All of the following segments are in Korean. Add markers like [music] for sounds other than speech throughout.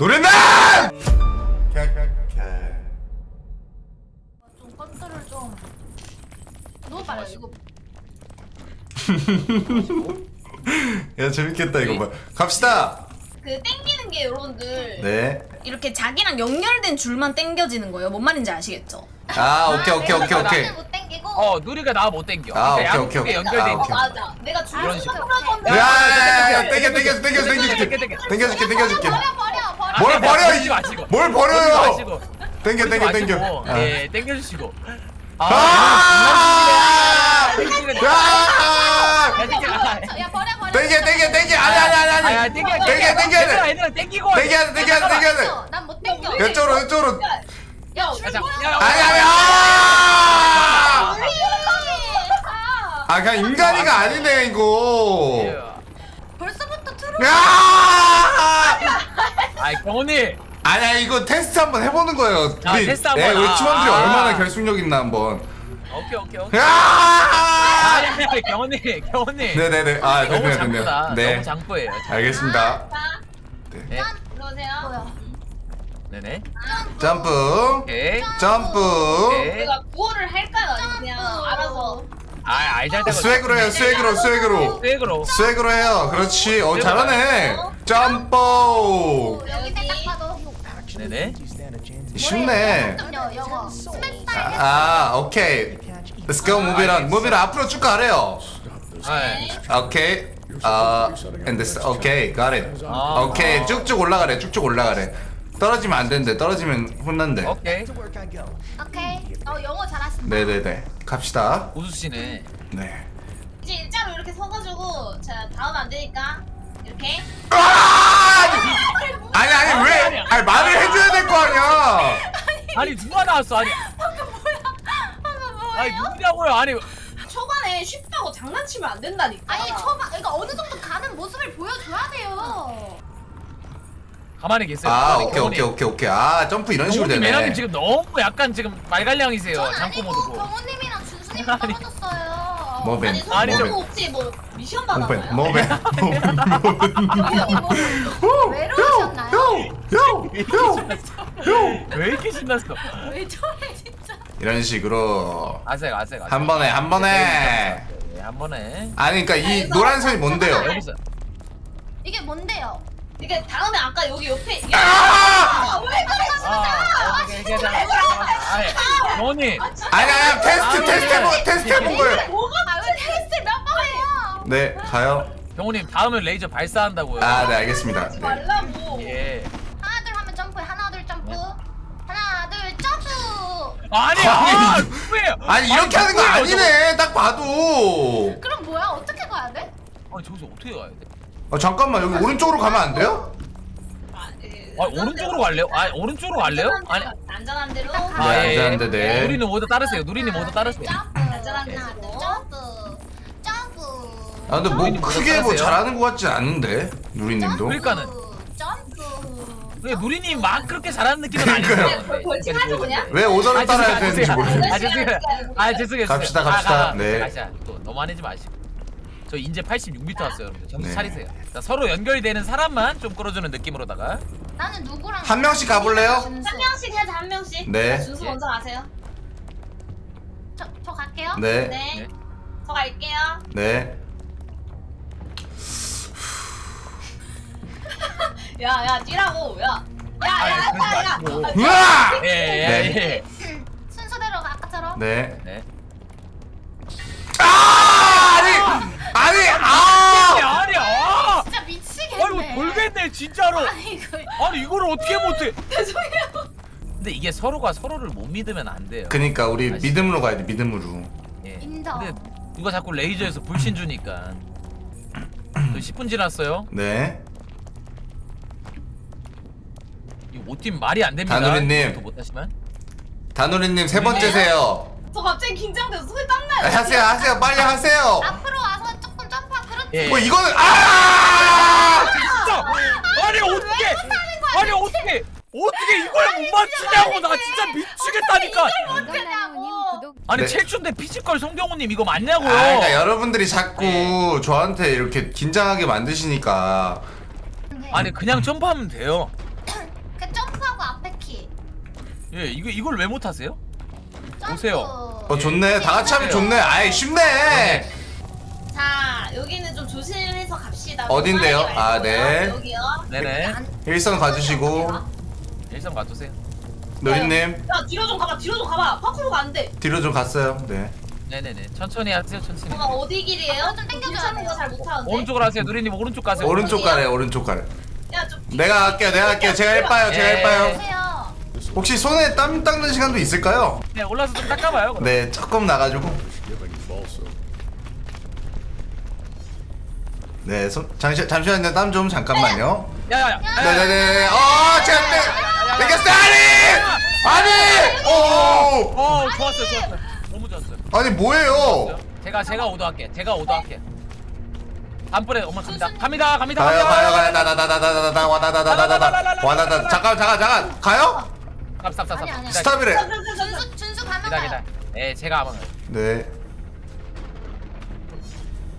노래는 좀 컨트롤 좀. 너무 빨라 이거. 야 재밌겠다 이거 봐 갑시다 그 땡기는 게 여러분들 네 이렇게 자기랑 연결된 줄만 땡겨지는 거예요. 뭔 말인지 아시겠죠? 아 오케이 오케이 오케이 오케이 나는 못 땡기고. 어 누리가 나 못 땡겨 아, 오케이, 오케이, 오케이. 연결돼 아, 있는 오케이. 맞아. 내가 줄을 이런 식으로. 풀어 건데. 야야야야 땡겨 땡겨 땡겨 땡겨줄게 땡겨줄게 땡겨줄게 버려 버려. 뭘 버려 이- 마시고. 뭘 버려요 마시고 땡겨 땡겨 땡겨 마시고. 아. 예 땡겨 주시고 아! 땡기네. 야! 야, 땡겨. 야 버려 버려. 땡겨 땡겨 땡겨 아니 아니 아니 아, 야, 아니 땡겨, 땡겨, 땡겨, 땡겨. 얘들아, 땡기고. 땡겨야 돼 땡겨야 돼 땡겨야 돼 난못 땡겨. 이쪽으로 이쪽으로 야 야, 자, 야, 아니 아니 아! 아 그냥 인간이가 아니네 이거 트롤. 야! 아이 경훈이! 아니야 이거 테스트 한번 해보는 거예요 아, 테스트 한번. 네, 우리 아. 팀원들이 얼마나 결속력 있나 한번. 오케이 오케이 오케이. 야! 아 경훈이 경훈이. 네네네. 아 너무 됐네요 됐네요. 네. 너무 장부예요 알겠습니다. 자, 네. 들어오세요. 뭐야? 네네. 점프. 오케이. 점프. 오케이. 내가 구호를 할까요? 그냥 알아서. 아 알잘 되고. 스웩으로 해요 스웩으로 스웩으로. 스웩으로. 스웩으로 해요. 그렇지. 어 잘하네. 여기 딱 봐도. 네네. 쉽네. 좀요 영어. 스매스 아, 타임. 아 오케이. Let's go move it on. Move it on. 앞으로 쭉 가래요. 네. 오케이. 아 and this 오케이 got it. 아. 오케이. 쭉쭉 올라가래 쭉쭉 올라가래. 떨어지면 안 되는데 떨어지면 혼난대. 오케이. 오케이. 어 영어 잘하신다. 네네네. 갑시다. 고수 씨네. 네. 이제 일자로 이렇게 서가지고 자 다음 안 되니까 이렇게. 아! 아니 아니 왜? 아니 말을 해줘야 될 거 아니야. 아니 누가 나왔어? 아니. 아니 누구냐고요? 아니. 초반에 쉽다고 장난치면 안 된다니까. 아니 초반 그러니까 어느 정도 가는 모습을 보여줘야 돼요. 가만히 계세요 아 가만히, 오케이. 오케이 오케이 오케이 아 점프 이런 식으로 경훈이 매력이 되네 지금 너무 약간 지금 말갈량이세요 전 장고 아니고 모드고 경호님이랑 준수님 아니. 떨어졌어요. 뭐벤 아니 아니, 손 좀- 혹시 뭐 미션 받았나요? 뭐벤 왜 이러셨나요? 왜 이렇게 신났어 왜 저래 진짜. 이런 식으로 아색 아색 아색 한 번에 한 번에 네, 한 번에 아니 그러니까 이 노란 선이 뭔데요? 여기서 이게 뭔데요? 이게 다음에 아까 여기 옆에 아! 왜 그래? 아 오케이 오케이 자 아니 아니 아니 테스트 테스트 해본 테스트 해본 거예요. 뭐가 아왜 테스트 몇 번 해요? 네 가요. 경훈님 다음에 레이저 발사한다고요 아 네 알겠습니다. 네. 말라고. 예 하나 둘 하면 점프 하나 둘 점프 하나 둘 점프 아니 아 누구예요 아니 이렇게 하는 거 누구예요, 아니네. 딱 봐도. 그럼 뭐야 어떻게 가야 돼? 저거? 아니 저기서 어떻게 가야 돼? 아 잠깐만 여기 오른쪽으로 가면 안 돼요? 아 오른쪽으로 갈래요? 아 오른쪽으로 갈래요? 아니 안전한 대로. 아, 네, 예, 예. 안전한데, 네. 누리님 모두 따르세요. 누리님 모두 따르세요. 안전한 대로. 점프 점프 아 근데 뭐 누리님 크게 뭐? 잘하는 것 같지 않은데 누리님도. 그러니까는. 점프 근데 누리님 막 그렇게 잘하는 느낌은 그러니까요. 아니에요. 벌- 벌칙하죠, 그냥? 왜 오더를 따라야 되는지 모르겠네. 아 죄송해요. 아 죄송해요. 갑시다, 갑시다. 네. 또 너무 화내지 마시고. 저 이제 86m 왔어요, 여러분들. 정신 네. 차리세요. 자, 서로 연결되는 사람만 좀 끌어주는 느낌으로다가. 나는 누구랑 한 명씩 가볼래요? 준수. 한 명씩 해자 한 명씩. 네. 자, 준수 예. 먼저 가세요. 저, 저 갈게요 네. 네. 네. 저 갈게요. 네. [laughs] 야, 야, 뛰라고. 야. 야, 야, 아니, 야, 그러지 야, 야. 마시고. 아, 으아! 예, 예, 네. 예. 순서대로 가, 아까처럼 네. 네. 아 아니 아니 아니, 아. 아니, 아! 진짜 미치겠네 아이고, 돌겠네, 진짜로. 아니 이거 아니, 이걸 어떻게 못해. [laughs] 죄송해요. 근데 이게 서로가 서로를 못 믿으면 안 돼요. 그니까 우리 아시죠? 믿음으로 가야 돼 믿음으로. 예. 인정. 근데 누가 자꾸 레이저에서 불신 주니까. 저 10분 [clears throat] 지났어요. 네. 이 5팀 말이 안 됩니다. 다누리님. 더 못하시면. 다누리님 세 번째세요. 저 갑자기 긴장돼서 손이 아, 땀나요. 하세요 하세요 빨리 하세요. 앞으로 와서 조금 점프 그렇지 예. 뭐 이거는 아! 맞췄어! 아니 어떻게! 아니 어떻게! 어떻게 이걸 못 맞추냐고 나 진짜 미치겠다니까! 아니 네. 최초인데 피지컬 송경호님 이거 맞냐고요? 아, 그러니까 여러분들이 자꾸 네. 저한테 이렇게 긴장하게 만드시니까 네. 아니 그냥 점프하면 돼요. [coughs] 그 점프하고 앞에 키. 예, 이거 이걸 왜 못하세요? 보세요. 어 좋네 다 같이 하면 좋네 아이 쉽네 자 여기는 좀 조심해서 갑시다. 어, 어딘데요? 아, 네. 여기요. 네네. 일선 가주시고 네. 일선 맞추세요. 노린님 야 뒤로 좀 가봐. 뒤로 좀 가봐. 파쿠로가 안 돼. 뒤로 좀 갔어요. 네. 네네네. 천천히 하세요. 천천히. 뭔가 어디 길이에요? 좀 당겨줘야 거잘 못하는데. 오른쪽으로 하세요. 누리님 오른쪽 가세요. 오른쪽 가래 오른쪽 가래. 야 좀. 내가 할게요 내가 할게요 제가 해봐요 제가 일빠요. 예. 혹시 손에 땀 닦는 시간도 있을까요? 네 올라서 좀 닦아봐요. 그럼. 네 조금 나가지고 네, 소, 잠시, 잠시만요. 땀 좀 잠깐만요. 야야야. 네네네. 어, 제가 뺏- 뺏겼어! 아니! 아니! 오! 오 좋았어, 좋았어. 너무 좋았어. 아니, 뭐예요? 제가 제가 오도할게. 제가 오도할게. 반불에 어머 갑니다. 갑니다 갑니다. 가요, 가요, 가요. 나나나나나나 와다다다다다. 와다다. 잠깐, 잠깐, 잠깐. 가요? 쌉쌉쌉쌉. 아니, 스탑이래. 준수 준수 가면 기다 네 제가 아마. 네.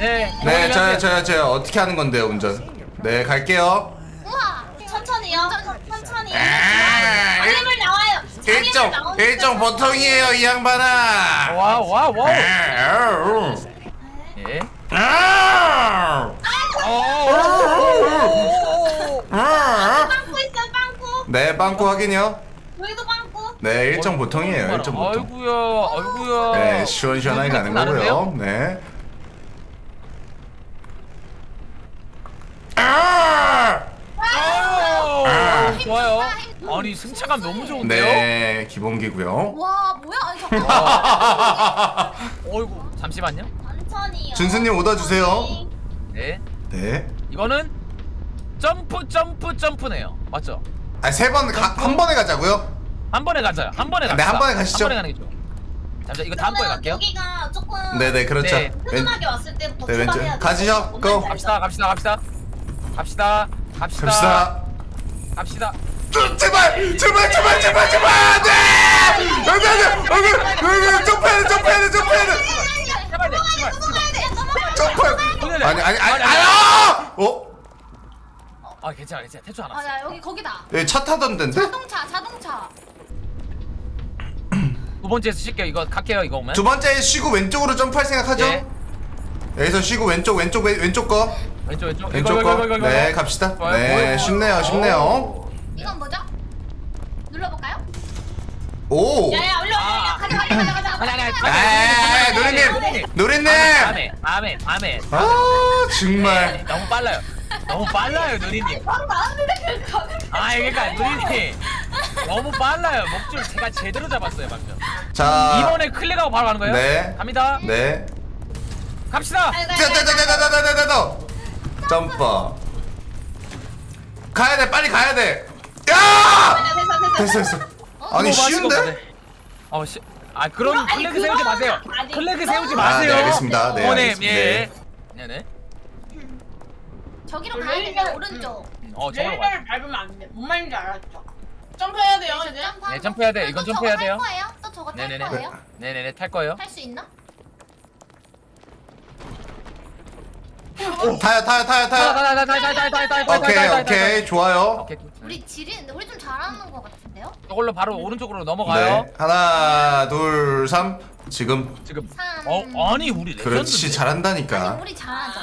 네. 네 저요 저요 저요 어떻게 하는 건데요 운전? 네 갈게요. 우와. 천천히요. 천천히. 아, 일- 장애물 나와요. 장애물 일정 나오니까 일정 보통이에요 이 양반아. 와 와 와. 아, 예. 아, 오. 아. 빵꾸 있어요 빵꾸. 네 빵꾸 확인요. 여기도 빵꾸. 네 일정 보통이에요 일정 보통. 아이구야 아이구야. 네 시원시원하게 가는 거고요. 네. 아! 아. 좋아요. 아니 승차감 너무 좋은데요? 네 기본기고요. 와 뭐야? 아니 잠깐. [laughs] 어이구 잠시만요. 천천히요. 준수님 오더 주세요. 네. 네. 이거는 점프 점프 점프네요. 맞죠? 아 세번한 번에 가자고요? 한 번에 가자요. 한 번에 네, 갑시다. 한 번에 가시죠. 한 번에 가는 게 좋아. 잠시만 이거 다음 번에 그러면 갈게요. 여기가 조금 네네 그렇죠. 네. 왼 흐름하게 왔을 때부터 네, 왼쪽. 출발해야 돼. 가시죠. 뭔 고. 말인지 갑시다 알죠? 갑시다 갑시다 갑시다 갑시다 갑시다. 갑시다. 좀 제발 제발 제발 제발 제발 네. 안돼 안돼 안돼 안돼 점프해야 돼 점프해야 돼 점프해야 돼 제발 제발. 점프. 아니 아니 아니 아야. 어? 아 괜찮아 괜찮아 태초 안 왔어. 아야 여기 거기다. 여기 차 타던 데인데? 자동차 자동차. 두 번째에서 쉴게요. 이거 갈게요 이거 오면. 두 번째 쉬고 왼쪽으로 점프할 생각하죠? 네. 여기서 쉬고 왼쪽 왼쪽 왼- 왼쪽 거 왼쪽 왼쪽 왼쪽 거. 네, 갑시다. 네, 쉽네요, 쉽네요. 이건 뭐죠? 눌러볼까요? 오. 야야 올려 올려 가자 가자 가자 가자 에이, 노래님, 노래님. 다음에 다음에 아, 정말. 너무 빨라요 너무 빨라요 누리님 아 그러니까 누리님 너무 빨라요 목줄 제가 제대로 잡았어요 방금 자, 이번에 클릭하고 바로 가는 거예요? 네. 갑니다 네. 갑시다 가자 가자 가자 가자 가자 가자. 점퍼. 가야 돼 빨리 가야 돼. 야! 됐어 됐어 됐어 됐어. 아니 마시고 쉬운데? 어 씨. 아 그런 아니, 플래그 세우지 그거는 마세요. 아니, 플래그 그거는- 세우지 아, 마세요. 네, 알겠습니다. 네, 어머님 알겠습니다. 예. 네네. 저기로 가야 되냐 오른쪽. 어 저거 봐. 레일을 밟으면 안 돼. 뭔 말인지 알았죠? 점프해야 돼요 이제. 점프하고. 네, 점프해야 돼요. 이건 또 점프해야 저거 돼요. 거예요? 또 저거 탈 네네네. 거예요? 네네네 탈 거예요. 탈 수 있나? 타요 타요 타요 타요. 오케이 오케이 좋아요. 우리 지리는데 우리 좀 잘하는 것 같은데요? 이걸로 바로 오른쪽으로 넘어가요. 네 하나 둘 삼. 지금 지금. 삼. 어 아니 우리 레전드. 그렇지 잘한다니까. 아니 우리 잘하죠.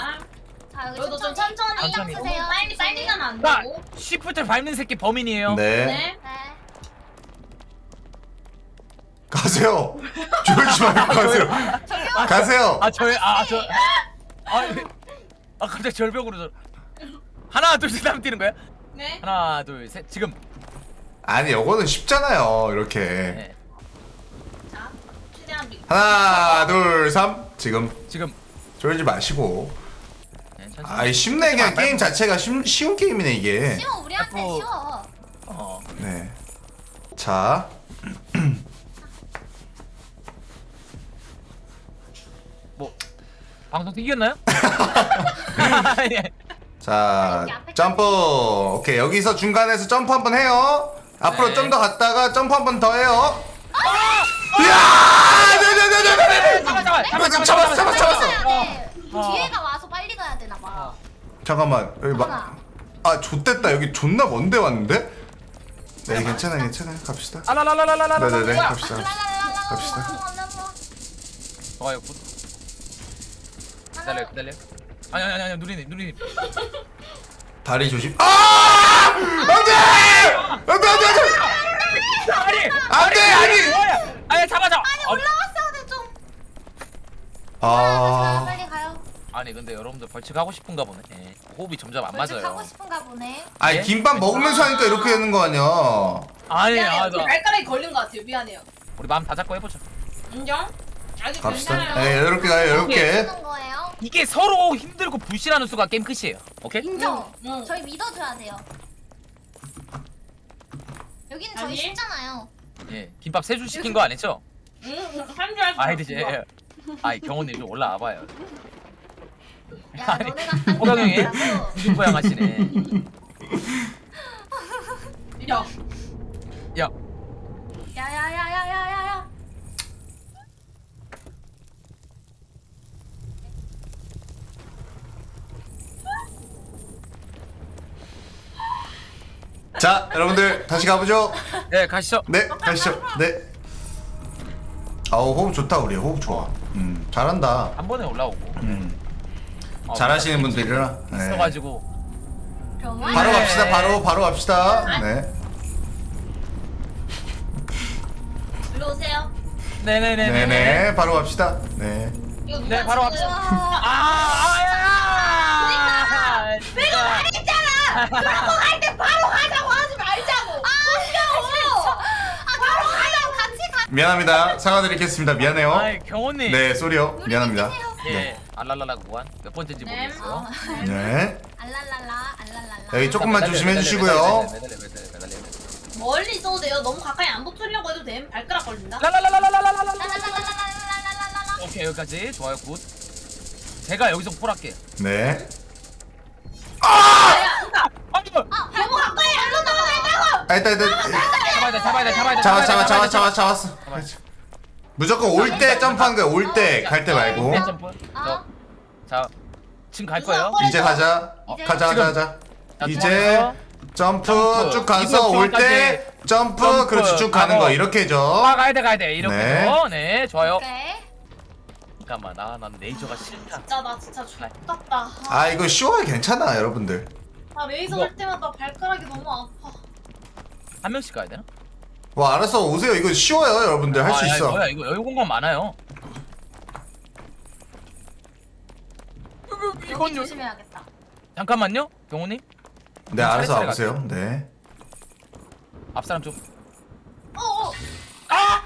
자 여기 너도 좀 천천히. 천천히. 너무 빨리 빨리 가면 안 자, 되고. 시프트 밟는 새끼 범인이에요. 네. 네. 네. 가세요. 졸지 말고 가세요. 가세요. 아 저의 아저 아, 이게- 아 갑자기 절벽으로 저 하나 둘셋 하면 뛰는 거야? 네. 하나 둘셋 지금 아니 요거는 쉽잖아요 이렇게 네. 자 최대한 미... 하나 둘삼 지금 지금 쫄지 마시고 네, 천천히. 아이 쉽네 그냥. 게임 자체가 쉬, 쉬운 게임이네 이게 쉬워 우리한테. 쉬워. 어. 네. 자 방송 이겼나요? 예. 자 여기 앞에 점프 오케이 여기서 중간에서 점프 한번 해요 앞으로 네. 좀 더 갔다가 점프 한번 더 해요 이야 네네네네네 잡았어, 잡았어, 잡았어, 잡았어. 빨리 가야 돼. 어. 뒤에가 와서 빨리 가야 되나 봐. 잠깐만 여기 하나. 막아 좆됐다 여기 존나 먼데 왔는데 네 괜찮아 괜찮아 갑시다 아라라라라라라 네네네 뭐야? 갑시다 갑시다 좋아요 굿 기다려 기다려. 아니 아니 아니 누리님 누리님. 다리 조심. 아! 안돼! 안돼 안돼 아니 안돼 아니 뭐야? 아니 잡아 잡아 아니 올라왔어야 돼 좀. 아. 빨리 가요. 아니 근데 여러분들 벌칙 하고 싶은가 보네. 예. 호흡이 점점 안 벌칙 맞아요. 하고 싶은가 보네. 아니 예? 김밥 먹으면서 하니까 이렇게 되는 거 아니야? 아니 미안해요. 아, 제나 발가락이 걸린 것 같아요. 미안해요. 우리 마음 다 잡고 해보자 인정? 아직 갑시다. 괜찮아요. 네 이렇게 가요 이렇게. 이게 서로 힘들고 불신하는 수가 게임 끝이에요 오케이? 인정. 응, 응. 저희 믿어줘야 돼요. 여기는 저희 아니. 쉽잖아요. 예 김밥 세줄 시킨 거 아니죠? 응한줄 알았어 아이 이제 아이 경호님 좀 올라와 봐요 야 아니, 너네가 딴 호강 형이 데라고. 구중고양하시네 야 야. 자 여러분들 다시 가보죠. 네 가시죠. 네 가시죠. 네. 아우 호흡 좋다 우리. 호흡 좋아. 음 잘한다. 한 번에 올라오고. 음. 어, 잘하시는 분들이라. 네. 있어가지고. 병원. 바로 네. 갑시다 바로 바로 갑시다. 네. 일로 오세요. 네네네네 네네 바로 갑시다. 네. 이거 누가 네, 바로? 와. 아, 아야! 내가? 말했잖아! 그러고 갈때 바로 가자고 하지 말자고 아, 바로 가요. 같이 가. 미안합니다 사과드리겠습니다 미안해요 아이 경호님. 네 쏘리요 미안합니다 예. 네. 알랄랄라 구간 몇 번째인지 네. 모르겠어요. 네. 알랄랄라 알랄랄라. 여기 조금만 매달려, 조심해 매달려, 주시고요 매달려, 매달려, 매달려, 매달려, 매달려. 멀리 있어도 돼요 너무 가까이 안 붙으려고 해도 됨 발가락 걸린다 랄랄랄랄랄랄랄랄라. 랄랄랄랄랄랄랄랄랄라. 오케이 여기까지 좋아요 굿. 제가 여기서 폴할게요. 네 야야 그니까 아니 너무 가까이 안 온다고 했다고 아, 일단 일단 잡아야 돼 잡아야 돼 잡아야 돼. 잡아 잡아 잡아 돼, 잡아 잡았어 무조건 올 때 점프하는 거야 올 때 갈 때 말고 네, 점프. 아. 저, 자 지금 갈 거예요. 이제 가자 이제 가자. 가자 가자 자, 이제 점프. 쭉 가서 올 때 점프 그렇지 쭉 가는. 거 이렇게죠 아 가야 돼 가야 돼 이렇게. 네. 네. 네 좋아요. 오케이. 잠깐만 아 난 레이저가 싫다. 진짜 나 진짜 죽겠다 아 이거 쉬워요 괜찮아 여러분들 아 레이저 이거. 할 때마다 발가락이 너무 아파 한 명씩 가야 되나? 와 알았어 오세요 이거 쉬워요 여러분들 할 수 아, 야, 있어 뭐야 이거 여유 공간 많아요. 여기 조심해야겠다. 잠깐만요, 경호님. 네 알아서 차례차례 와보세요 네 앞 사람 좀. 어어. 아!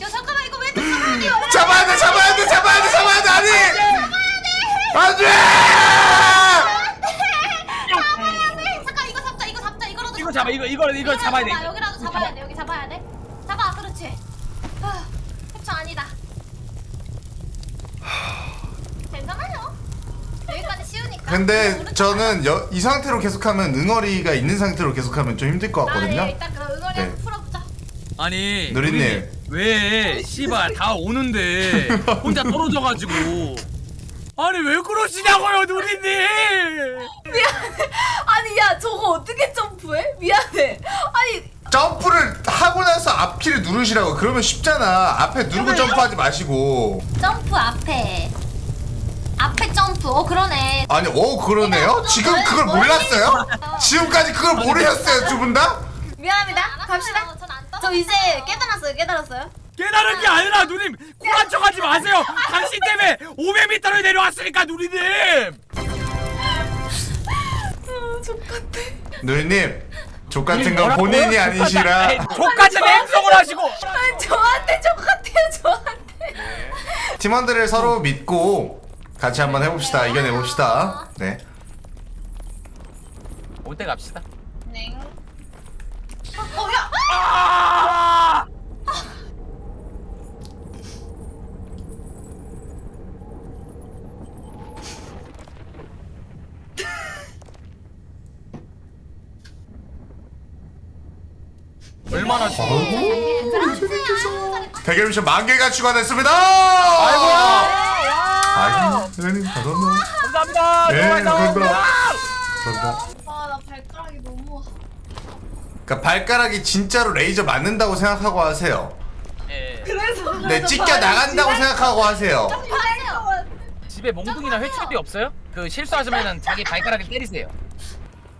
야 잠깐만 이거 왜 잠깐만요. 잡아야 돼 잡아야 돼 잡아야 돼 잡아야 돼 아니 안돼 잠깐 이거 잡자 이거 잡자 이거 이거 이거 이거 잡아야 돼. 잡아. 여기라도 잡아야 돼 여기 잡아야 돼. 잡아 그렇지. 아, 해초 아니다. 괜찮아요. 여기까지 쉬우니까. 근데 오른쪽 저는 여, 이 상태로 계속하면 응어리가 있는 상태로 계속하면 좀 힘들 것 아, 같거든요 예, 일단 그 응어리 네. 한번 풀어보자. 아니 누리님. 왜 씨발 [laughs] 다 오는데 혼자 떨어져가지고 아니 왜 그러시냐고요 누리님 [laughs] 아니 야 저거 어떻게 점프해? 미안해. 아니 점프를 하고 나서 앞키를 누르시라고 그러면 쉽잖아 앞에 누르고 점프하지 마시고 점프 앞에. 앞에 점프. 어 그러네. 아니 어 그러네요? 지금 그걸 몰랐어요? 지금까지 그걸 모르셨어요 두 분 다? 미안합니다. 알았어요. 갑시다. 떠. 저 이제 깨달았어요. 깨달았어요. 깨달은 게 아니라 누님 쿨한 척하지 마세요 당신 때문에 500m를 내려왔으니까 누리님 족같아. 누리님 족 같은 건 본인이 아니시라. 족같은 행동을 하시고 아, 저한테 똑같아요 저한테. 팀원들을 서로 믿고 같이 한번 해봅시다. 이겨내봅시다. 네. 올때 갑시다 네. 어, 야! 아! 얼마나 좋아 대결 미션 만 개가 추가됐습니다. 아이고, 감사합니다. 감사합니다 네, 정말 감사합니다. 감사합니다 감사합니다. 아, 나 발가락이 너무. 그러니까 발가락이 진짜로 레이저 맞는다고 생각하고 하세요. 예. 그래서. 네, 찢겨 나간다고 생각하고 하세요. 집에 몽둥이나 회초리 없어요? 그 실수하시면은 자기 발가락에 때리세요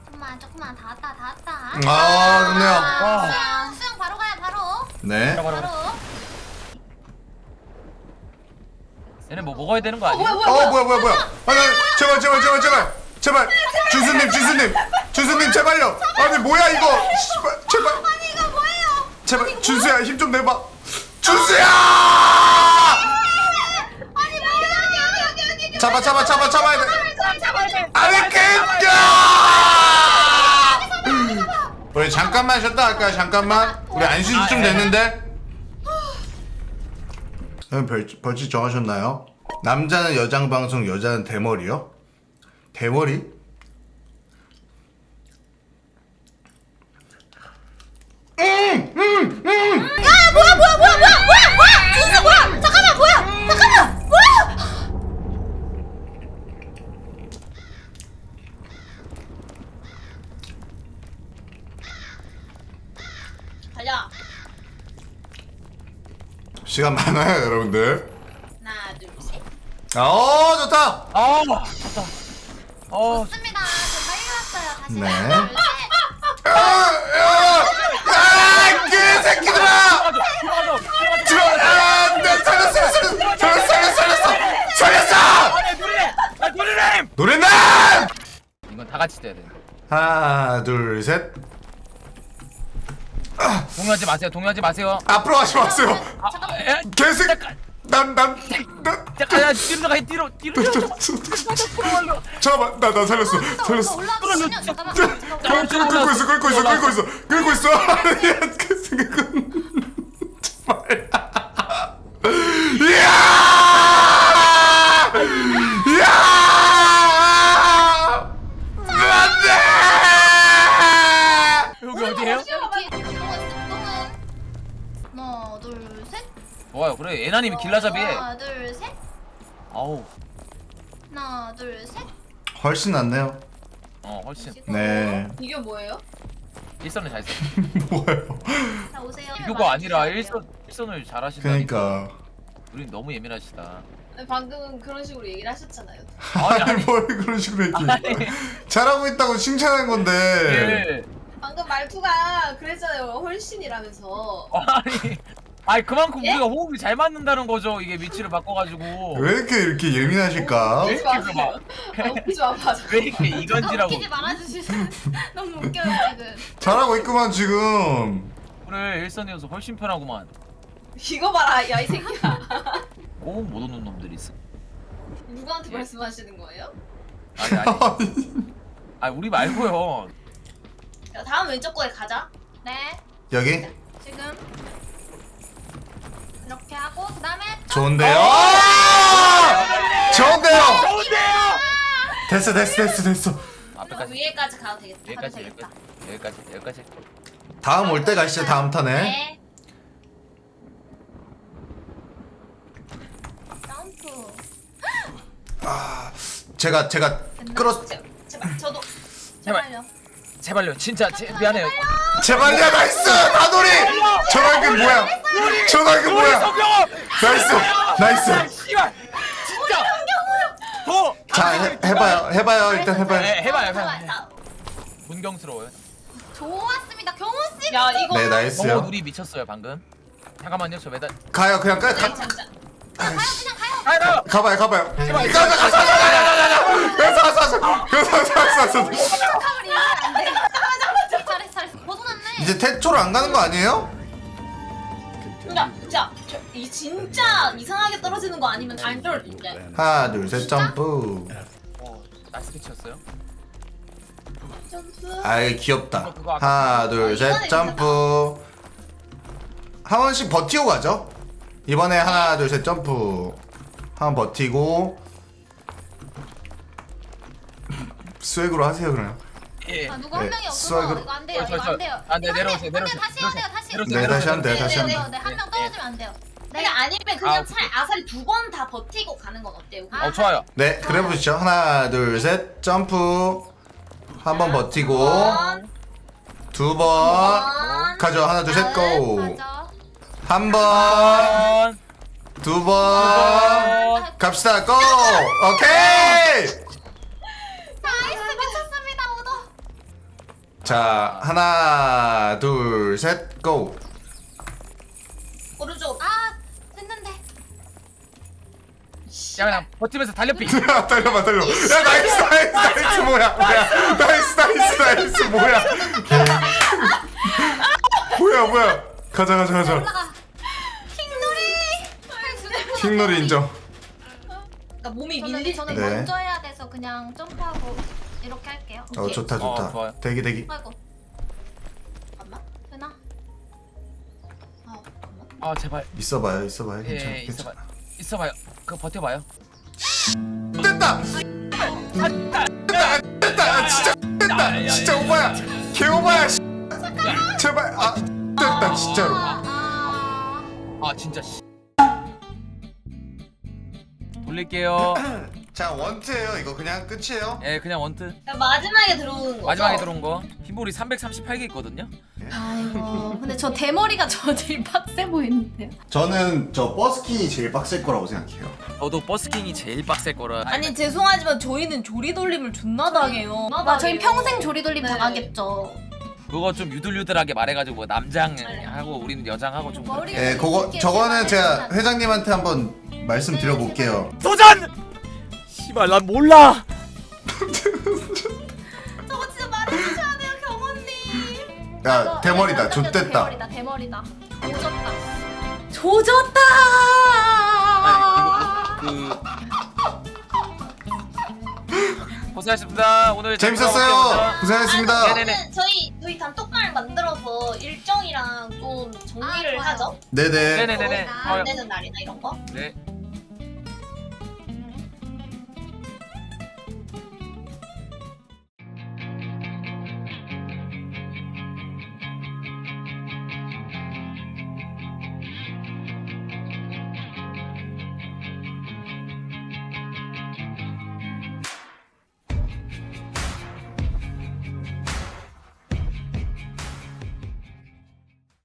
조금만 조금만 다 왔다 다 왔다 아, 좋네요. 와. 바로 네. 얘네 뭐 먹어야 되는 거 아니에요? 어, 뭐야, 뭐야, 뭐야. 아, 나, 제발, 제발, 제발, 제발. 제발. 주스님, 주스님. 주스님, 제발요. 아니, 뭐야, 이거. 씨발, 제발. 아니, 이거 뭐예요? 제발, 준수야, 힘 좀 내봐. 준수야! 아니 뭐 여기 여기 여기 여기 잡아, 잡아, 잡아, 잡아야 돼. 아니, 깼냐! 우리 잠깐만 쉬었다 할까요? 잠깐만. 우리 안식이 좀 됐는데. 형 벌, 벌칙 정하셨나요? 남자는 여장 방송, 여자는 대머리요? 대머리? 야 뭐야 뭐야 뭐야 뭐야 뭐야 뭐야 준수 뭐야 잠깐만 뭐야 잠깐만 뭐야 달려. 시간 많아요, 여러분들. 하나, 둘, 셋. 어, 좋다. 아 좋다 어 좋습니다 저 빨리 왔어요 다시 네. 하나, 둘, 셋. 아, 아, 아, 그 새끼들아! 들어가죠 들어가죠 들어, 아, 내 살렸어, 살렸어, 살렸어, 살렸어, 살렸어, 살렸어! 아니 노리래 아 노리래 노래남! 이건 다 같이 돼야 돼 하나, 둘, 셋. 동요하지 마세요 동요하지 마세요 앞으로 가지 마세요. 아, 에, 개새끼. 잠깐 난, 난, 난. 잠깐 야, 뒤로 나가 뒤로 뒤로 잠깐만, 나, 나 살렸어, 살렸어. 잠깐만 끌- 끌고 있어, 끌고 있어, 끌고 있어, 끌고 있어. [laughs] 아니야, 그 생각은 정말. 이야! 좋아요 그래 예나님이 길라잡이 해 하나 둘셋 아우 하나 둘셋 훨씬 낫네요. 어 훨씬 네. 이게 뭐예요? 일선을 잘 써. [laughs] 뭐예요? 자 오세요 비교가 아니라 일선 일선을 잘 하신다니까 그러니까. 우린 너무 예민하시다 방금 그런 식으로 얘기를 하셨잖아요. 아니 아니 뭘 그런 식으로 얘기해. 잘하고 있다고 칭찬한 건데. 예. 방금 말투가 그랬잖아요. 훨씬이라면서. 아니 아니 그만큼 예? 우리가 호흡이 잘 맞는다는 거죠 이게 위치를 바꿔가지고 왜 이렇게 이렇게 예민하실까? 왜 웃지 이렇게 마세요. 아, 웃지. 왜 이렇게 이간질하고 웃기지 말아주시죠 [laughs] 너무 웃겨요 지금 잘하고 있구만 지금. 그래 일선이어서 훨씬 편하구만 이거 봐라, 야 이 새끼야. [laughs] 꼭 못 오는 놈들이 있어 누구한테 말씀하시는 거예요? 아니 아니 [laughs] 아니 우리 말고요 야, 다음 왼쪽 거에 가자. 네 여기 지금 이렇게 하고 그 다음에 좋은데요? 아! 좋은데요? 좋은데요 됐어 됐어 됐어 됐어. 앞에까지 위에까지 가도 되겠다. 여기까지 가도 되겠다. 여기까지 여기까지 여기까지 다음 올 때 가시죠 다음 턴에. 네 점프 제가 제가 끌어 제- 제발 저도 제발 제발요 제발요 진짜 제, 미안해요 제발요 나이스 다돌이. 전화기 뭐야? 전화기 우리 뭐야? 성경아 나이스 나이스. 씨발 진짜 더 자 해, 해봐요 해봐요 일단 해봐요. 네, 해봐요 존경스러워요 좋았습니다 경호씨 야 이거 네 너무 나이스요. 우리 미쳤어요 방금 잠깐만요 저 매달 가요 그냥 가, 가 잠깐. 그냥 가요 가요 가요 가봐요 가봐요. 제발. 가자 가자 가자 가자 가자 가자 가자 가자 가자 가자 가자 가자. 잠깐만 이러면 안돼 잘했어 잘했어 이제 태초로 안 가는 거 아니에요? 진짜 진짜 저, 이 진짜 이상하게 떨어지는 거 아니면 안 떨어진대. 하나 둘 셋 점프. 어 나이스 캐치였어요? 점프. 아이 귀엽다. 하나 어, 둘셋 이번에 점프. 한 번씩 버티고 가죠? 이번에 하나 둘 셋 점프. 한 번 버티고. [laughs] 스웩으로 하세요 그냥 예 아 누구 한 네, 명이 수학으로- 없어서 이거 안 돼요. 저, 이거 저, 안 돼요. 아, 네, 이거 안 내려오세요, 돼. 안 돼. 내려오세요, 다시 해야 돼요. 다시. 내려오세요, 네 다시 하면 돼요 네, 다시 네, 네. 돼요 네, 한명 떨어지면 안 돼요. 그냥 아니면 아, 그냥 차라리 아사리 두 번 다 버티고 가는 건 어때요? 아, 어 좋아요 네 그래 보시죠 하나 둘 셋 점프 한 번 버티고 번, 두번 번, 가죠 하나 둘 셋 고 맞아. 한번 번, 두번 번. 갑시다 고 오케이 자 하나 둘 셋 고 오른쪽. 아 됐는데. 야 그냥 버티면서 달려삐 [laughs] 야 달려봐 달려 야 나이스 나이스 나이스 뭐야 뭐야 나이스 나이스 나이스 뭐야 뭐야 뭐야 가자 가자 가자 올라가. 킹놀이. 킹놀이 인정 그러니까 몸이 저는 밀리. 저는 네. 먼저 해야 돼서 그냥 점프하고 이렇게 할게요. 어 좋다 어, 좋다. 좋아요. 대기 대기. 아이고. 잠깐만. 되나? 아, 잠깐만. 아 제발. 있어봐요 있어봐요. 괜찮아 예 있어봐 괜찮아. 있어봐요. 그거 버텨봐요. 됐다! 됐다! 됐다! 아, 진짜 됐다! 진짜 오바야. 개 오바야 씨. 제발. 아 됐다 진짜로. 아, 아. 아 진짜 씨. 돌릴게요 [clears throat] 자 원트예요 이거 그냥 끝이에요 예 그냥 원트 그러니까 마지막에 들어오는 거. 마지막에 들어온 거 흰볼이 338개 있거든요 아이고 근데 저 대머리가 저 제일 빡세 보이는데요. 저는 저 버스킹이 제일 빡셀 거라고 생각해요 저도 버스킹이 제일 빡셀 거라 아니 죄송하지만 저희는 조리 돌림을 존나 당해요. 아, 저희 평생 조리돌림 네. 당하겠죠. 그거 좀 유들유들하게 말해가지고 뭐 남장하고 우리는 여장하고 좀 머리- 예 그거 저거는 제가 회장님한테 한번 말씀드려볼게요 도전! 씨발 난 몰라 [laughs] 저거 진짜 말해주셔야 돼요 경원님. 야 대머리다 좆됐다 대머리다 대머리다. 조졌다. 조졌다. 그 고생하셨습니다 오늘 재밌었어요 고생하셨습니다 네네네. 그러면 저희 저희 단톡방을 만들어서 일정이랑 좀 정리를 아, 좋아요. 하죠. 네네 네네네네 안 되는 날이나 이런 거. 네